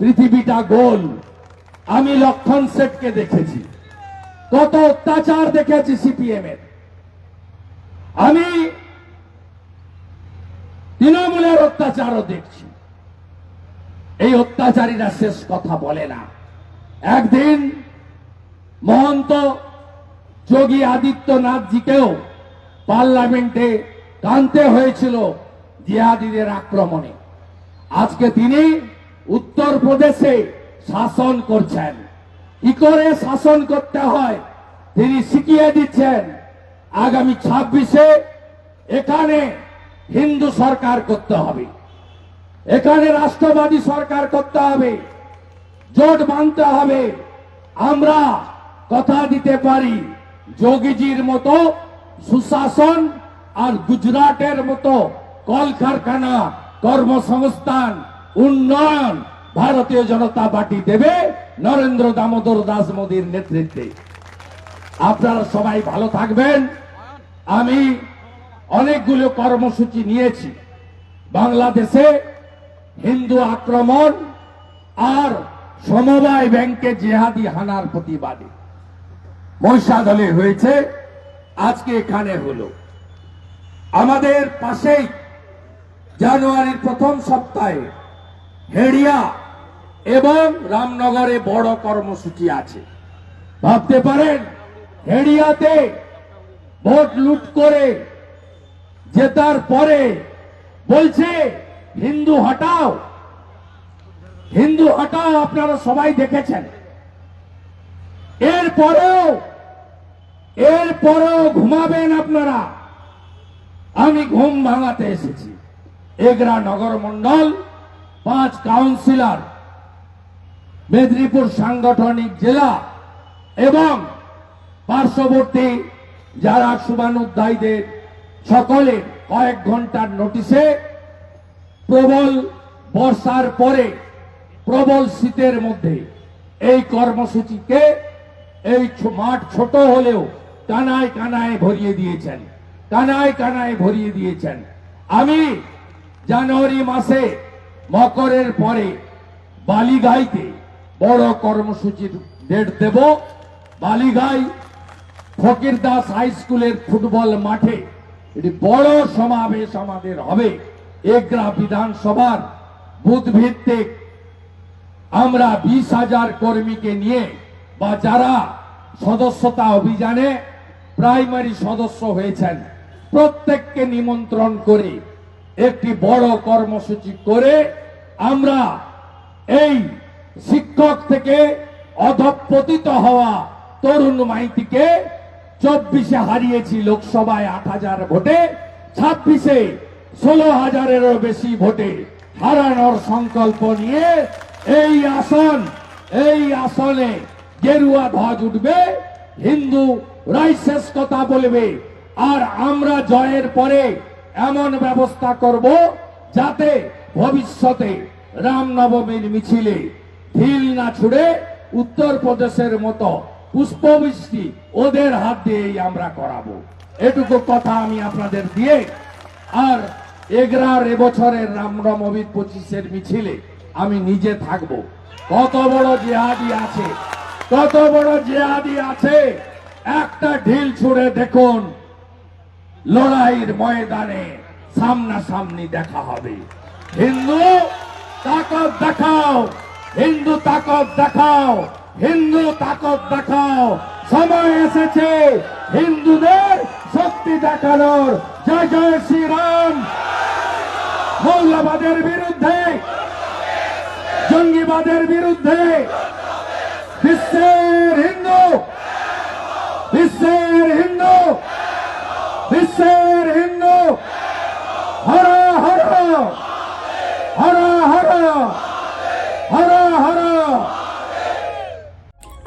পৃথিবীটা গোল। আমি লক্ষণ সেটকে দেখেছি। কত অত্যাচার দেখেছি সিপিএম এর আমি তৃণমূলের অত্যাচারও দেখছি। এই অত্যাচারীরা শেষ কথা বলে না। একদিন মহন্ত যোগী আদিত্যনাথজিকেও পার্লামেন্টে কানতে হয়েছিল জিহাদিদের আক্রমণে। আজকে তিনি উত্তরপ্রদেশে শাসন করছেন। কি করে শাসন করতে হয়? তিনি শিখিয়ে দিচ্ছেন, আগামী ছাব্বিশে এখানে হিন্দু সরকার করতে হবে। এখানে রাষ্ট্রবাদী সরকার করতে হবে। জোট বাঁধতে হবে। আমরা কথা দিতে পারি যোগীজির মতো সুশাসন আর গুজরাটের মতো কলকারখানা কর্মসংস্থান উন্নয়ন ভারতীয় জনতা পার্টি দেবে নরেন্দ্র দামোদর দাস মোদীর নেতৃত্বে। আপনারা সবাই ভালো থাকবেন। আমি অনেকগুলো কর্মসূচি নিয়েছি। বাংলাদেশে হিন্দু আক্রমণ আর সমবায় ব্যাংকে জেহাদি হানার প্রতিবাদে। মহিষাদলে হয়েছে, আজকে এখানে হলো। আমাদের পাশেই জানুয়ারির প্রথম সপ্তাহে হেড়িয়া এবং রামনগরে বড় কর্মসূচি আছে। ভাবতে পারেন, হেড়িয়াতে ভোট লুট করে জেতার পরে বলছে, হিন্দু হটাও। হিন্দু হটাও আপনারা সবাই দেখেছেন। এরপরেও এরপরেও ঘুমাবেন আপনারা। আমি ঘুম ভাঙাতে এসেছি। এগরা নগর মন্ডল পাঁচ কাউন্সিলর, মেদিনীপুর সাংগঠনিক জেলা এবং পার্শ্ববর্তী যারা শুভানুধ্যায়ীদের সকলে কয়েক ঘণ্টার নোটিশে প্রবল বর্ষার পরে, প্রবল শীতের মধ্যে এই কর্মসূচিকে এই মাঠ ছোট হলেও কানায় কানায় ভরিয়ে দিয়েছেন। কানায় কানায় ভরিয়ে দিয়েছেন। আমি জানুয়ারি মাসে মকরের পরে বালিগাইতে বড় কর্মসূচির ডেট দেব। বালিগাই ফকির দাস হাই স্কুলের ফুটবল মাঠে এটি বড় সমাবেশ আমাদের হবে। এগ্রা বিধানসভার বুথ ভিত্তিক। আমরা বিশ হাজার কর্মীকে নিয়ে বা যারা সদস্যতা অভিযানে প্রাইমারি সদস্য হয়েছেন, প্রত্যেককে নিমন্ত্রণ করে একটি বড় কর্মসূচি করে আমরা এই শিক্ষক থেকে অধপতিত হওয়া তরুণ মাইতিকে চব্বিশে হারিয়েছি লোকসভায় আট হাজার ভোটে, ছাব্বিশে ষোলো হাজারেরও বেশি ভোটে। হারানোর সংকল্প নিয়ে এই আসন, এই আসনে গেরুয়া ধ্বজ উঠবে, হিন্দু রাইসেস কথা বলবে। আর আমরা জয়ের পরে এমন ব্যবস্থা করব যাতে ভবিষ্যতে রামনবমীর মিছিলে ঢিল না ছুড়ে উত্তরপ্রদেশের মতো পুষ্পবৃষ্টি ওদের হাত দিয়েই আমরা করাবো। এটুকু কথা আমি আপনাদের দিয়ে, আর এগরার এবছরের রামনবমীর পঁচিশের মিছিলে আমি নিজে থাকব। কত বড় জেহাদি আছে, কত বড় জেহাদি আছে, একটা ঢিল ছুড়ে দেখুন, লড়াইয়ের ময়দানে সামনাসামনি দেখা হবে। হিন্দু, তাকত দেখাও। হিন্দু, তাকত দেখাও। হিন্দু, তাকত দেখাও। সময় এসেছে হিন্দুদের শক্তি দেখানোর। জয় জয় শ্রীরাম। মৌলবাদের বিরুদ্ধে, জঙ্গিবাদের বিরুদ্ধে বিশ্বের হিন্দু বিশ্বের হিন্দু বিশ্বের হিন্দু হর হর হর হর হর হর